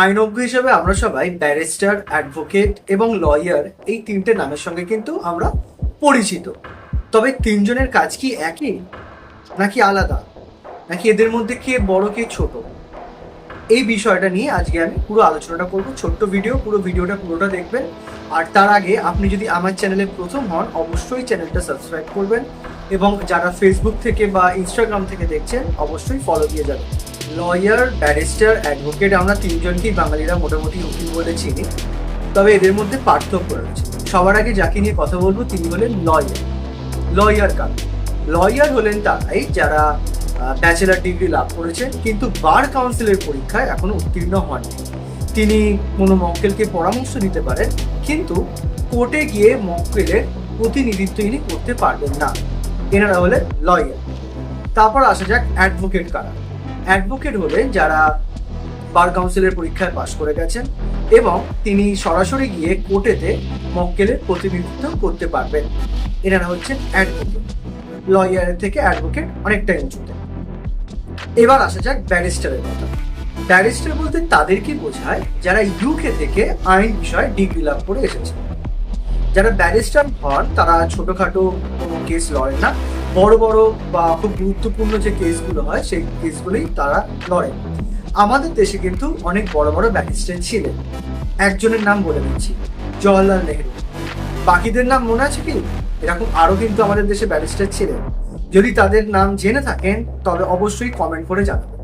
আইনজ্ঞ হিসেবে আমরা সবাই ব্যারিস্টার, অ্যাডভোকেট এবং লয়ার এই তিনটে নামের সঙ্গে কিন্তু আমরা পরিচিত। তবে তিনজনের কাজ কি একই? নাকি আলাদা? নাকি এদের মধ্যে কে বড়, কে ছোট? এই বিষয়টা নিয়ে আজকে আমি পুরো আলোচনাটা করব। ছোট্ট ভিডিও, পুরো ভিডিওটা পুরোটা দেখবেন। আর তার আগে আপনি যদি আমার চ্যানেলে প্রথম হন, অবশ্যই চ্যানেলটা সাবস্ক্রাইব করবেন এবং যারা ফেসবুক থেকে বা ইনস্টাগ্রাম থেকে দেখছেন, অবশ্যই ফলো দিয়ে যাবেন। লয়ার ব্যারিস্টার অ্যাডভোকেট আমরা তিনজনকেই বাঙালিরা মোটামুটি উকিল বলে চিনি। তবে এদের মধ্যে পার্থক্য রয়েছে। সবার আগে যাকে নিয়ে কথা বলব, তিনি হলেন লয়ার লয়ার কার? লয়ার হলেন তারাই যারা ব্যাচেলার ডিগ্রি লাভ করেছেন, কিন্তু বার কাউন্সিলের পরীক্ষায় এখনও উত্তীর্ণ হননি। তিনি কোনো মক্কেলকে পরামর্শ দিতে পারেন, কিন্তু কোর্টে গিয়ে মক্কেলের প্রতিনিধিত্ব ইনি করতে পারবেন না। এনারা হলেন লয়ার তারপর আসা যাক অ্যাডভোকেট কারা। অ্যাডভোকেট হলেন যারা বার কাউন্সিলের পরীক্ষায় পাশ করে গেছেন এবং তিনি সরাসরি গিয়ে কোর্টেতে মক্কেলের প্রতিনিধিত্ব করতে পারবেন। এনারা হচ্ছেন অ্যাডভোকেট লয়ারের থেকে অ্যাডভোকেট অনেকটাই উঁচুতে। এবার আসা যাক ব্যারিস্টারের কথা। ব্যারিস্টার বলতে তাদেরকে বোঝায়? যারা ইউকে থেকে আইন বিষয়ে ডিগ্রি লাভ করে এসেছে। যারা ব্যারিস্টার হন, তারা ছোটখাটো কোনো কেস লড়েন না। বড় বড় বা খুব গুরুত্বপূর্ণ যে কেসগুলো হয়, সেই কেসগুলোই তারা লড়ে। আমাদের দেশে কিন্তু অনেক বড় বড় ব্যারিস্টার ছিলেন। একজনের নাম বলে দিচ্ছি, জওয়াহরলাল নেহরু। বাকিদের নাম মনে আছে কি? এরকম আরও কিন্তু আমাদের দেশে ব্যারিস্টার ছিলেন। যদি তাদের নাম জেনে থাকেন তবে অবশ্যই কমেন্ট করে জানাবেন।